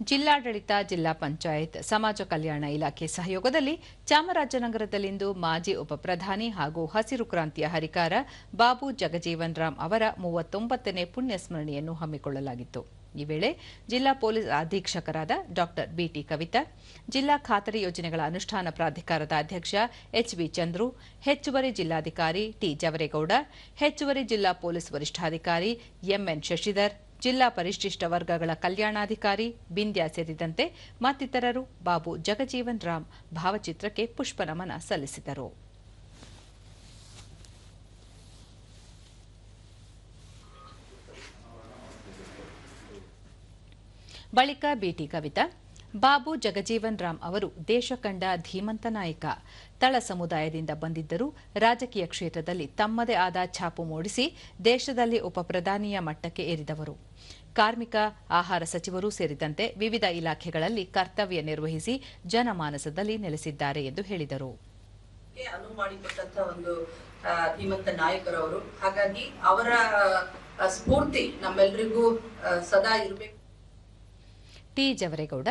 ಜಿಲ್ಲಾಡಳಿತ, ಜಿಲ್ಲಾ ಪಂಚಾಯತ್, ಸಮಾಜ ಕಲ್ಯಾಣ ಇಲಾಖೆ ಸಹಯೋಗದಲ್ಲಿ ಚಾಮರಾಜನಗರದಲ್ಲಿಂದು ಮಾಜಿ ಉಪಪ್ರಧಾನಿ ಹಾಗೂ ಹಸಿರು ಕ್ರಾಂತಿಯ ಹರಿಕಾರ ಬಾಬು ಜಗಜೀವನ್ ರಾಮ್ ಅವರ ಮೂವತ್ತೊಂಬತ್ತನೇ ಪುಣ್ಯಸ್ಮರಣೆಯನ್ನು ಹಮ್ಮಿಕೊಳ್ಳಲಾಗಿತ್ತು. ಈ ವೇಳೆ ಜಿಲ್ಲಾ ಪೊಲೀಸ್ ಅಧೀಕ್ಷಕರಾದ ಡಾ ಬಿಟಿ ಕವಿತಾ, ಜಿಲ್ಲಾ ಖಾತರಿ ಯೋಜನೆಗಳ ಅನುಷ್ಠಾನ ಪ್ರಾಧಿಕಾರದ ಅಧ್ಯಕ್ಷ ಎಚ್ಬಿ ಚಂದ್ರು, ಹೆಚ್ಚುವರಿ ಜಿಲ್ಲಾಧಿಕಾರಿ ಟಿ ಜವರೇಗೌಡ, ಹೆಚ್ಚುವರಿ ಜಿಲ್ಲಾ ಪೊಲೀಸ್ ವರಿಷ್ಠಾಧಿಕಾರಿ ಎಂಎನ್ ಶಶಿಧರ್ ಜಿಲ್ಲಾ ಪರಿಶಿಷ್ಟ ವರ್ಗಗಳ ಕಲ್ಯಾಣಾಧಿಕಾರಿ ಬಿಂದ್ಯಾ ಸೇರಿದಂತೆ ಮತ್ತಿತರರು ಬಾಬು ಜಗಜೀವನ್ ರಾಮ್ ಭಾವಚಿತ್ರಕ್ಕೆ ಪುಷ್ಪನಮನ ಸಲ್ಲಿಸಿದರು. ಬಳಿಕ ಬಿಟಿ ಕವಿತಾ ಬಾಬು ಜಗಜೀವನ್ ರಾಮ್ ಅವರು ದೇಶ ಕಂಡ ಧೀಮಂತ ನಾಯಕ. ತಳ ಸಮುದಾಯದಿಂದ ಬಂದಿದ್ದರೂ ರಾಜಕೀಯ ಕ್ಷೇತ್ರದಲ್ಲಿ ತಮ್ಮದೇ ಆದ ಛಾಪು ಮೂಡಿಸಿ ದೇಶದಲ್ಲಿ ಉಪಪ್ರಧಾನಿಯ ಮಟ್ಟಕ್ಕೆ ಏರಿದವರು. ಕಾರ್ಮಿಕ ಆಹಾರ ಸಚಿವರು ಸೇರಿದಂತೆ ವಿವಿಧ ಇಲಾಖೆಗಳಲ್ಲಿ ಕರ್ತವ್ಯ ನಿರ್ವಹಿಸಿ ಜನಮಾನಸದಲ್ಲಿ ನೆಲೆಸಿದ್ದಾರೆ ಎಂದು ಹೇಳಿದರು. ಒಂದು ಧೀಮಂತ ನಾಯಕರವರು. ಹಾಗಾಗಿ ಅವರ ಸ್ಫೂರ್ತಿ ನಮ್ಮೆಲ್ಲರಿಗೂ ಸದಾ ಇರಬೇಕು. ಟಿ. ಜವರೇಗೌಡ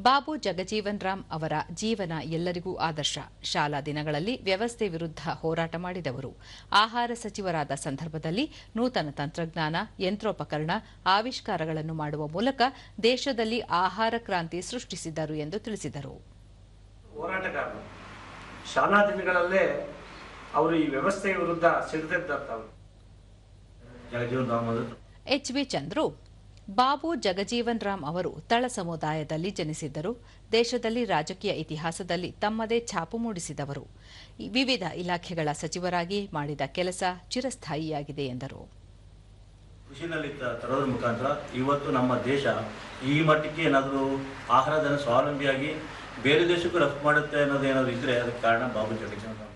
ಬಾಬು ಜಗಜೀವನ್ ರಾಮ್ ಅವರ ಜೀವನ ಎಲ್ಲರಿಗೂ ಆದರ್ಶ. ಶಾಲಾ ದಿನಗಳಲ್ಲಿ ವ್ಯವಸ್ಥೆ ವಿರುದ್ಧ ಹೋರಾಟ ಮಾಡಿದವರು. ಆಹಾರ ಸಚಿವರಾದ ಸಂದರ್ಭದಲ್ಲಿ ನೂತನ ತಂತ್ರಜ್ಞಾನ ಯಂತ್ರೋಪಕರಣ ಆವಿಷ್ಕಾರಗಳನ್ನು ಮಾಡುವ ಮೂಲಕ ದೇಶದಲ್ಲಿ ಆಹಾರ ಕ್ರಾಂತಿ ಸೃಷ್ಟಿಸಿದರು ಎಂದು ತಿಳಿಸಿದರು. ಹೋರಾಟಗಾರರು ಶಾಲಾ ದಿನಗಳಲ್ಲೇ ಅವರು ಈ ವ್ಯವಸ್ಥೆಯ ವಿರುದ್ಧ ಎಚ್ ಎಚ್ಬಿ ಚಂದ್ರು ಬಾಬು ಜಗಜೀವನ್ ರಾಮ್ ಅವರು ತಳ ಸಮುದಾಯದಲ್ಲಿ ಜನಿಸಿದ್ದರು. ದೇಶದಲ್ಲಿ ರಾಜಕೀಯ ಇತಿಹಾಸದಲ್ಲಿ ತಮ್ಮದೇ ಛಾಪು ಮೂಡಿಸಿದವರು. ವಿವಿಧ ಇಲಾಖೆಗಳ ಸಚಿವರಾಗಿ ಮಾಡಿದ ಕೆಲಸ ಚಿರಸ್ಥಾಯಿಯಾಗಿದೆ ಎಂದರು. ತರೋದ್ರ ಮುಖಾಂತರ ಇವತ್ತು ನಮ್ಮ ದೇಶ ಈ ಮಟ್ಟಕ್ಕೆ ಏನಾದರೂ ಆಹಾರದಲ್ಲಿ ಸ್ವಾವಲಂಬಿಯಾಗಿ ಬೇರೆ ದೇಶಕ್ಕೂ ರಫ್ತು ಮಾಡುತ್ತೆ ಅನ್ನೋದು ಏನಾದರೂ ಇದ್ರೆ ಅದಕ್ಕೆ ಕಾರಣ ಬಾಬು ಜಗಜೀವನ್ ರಾಮ್.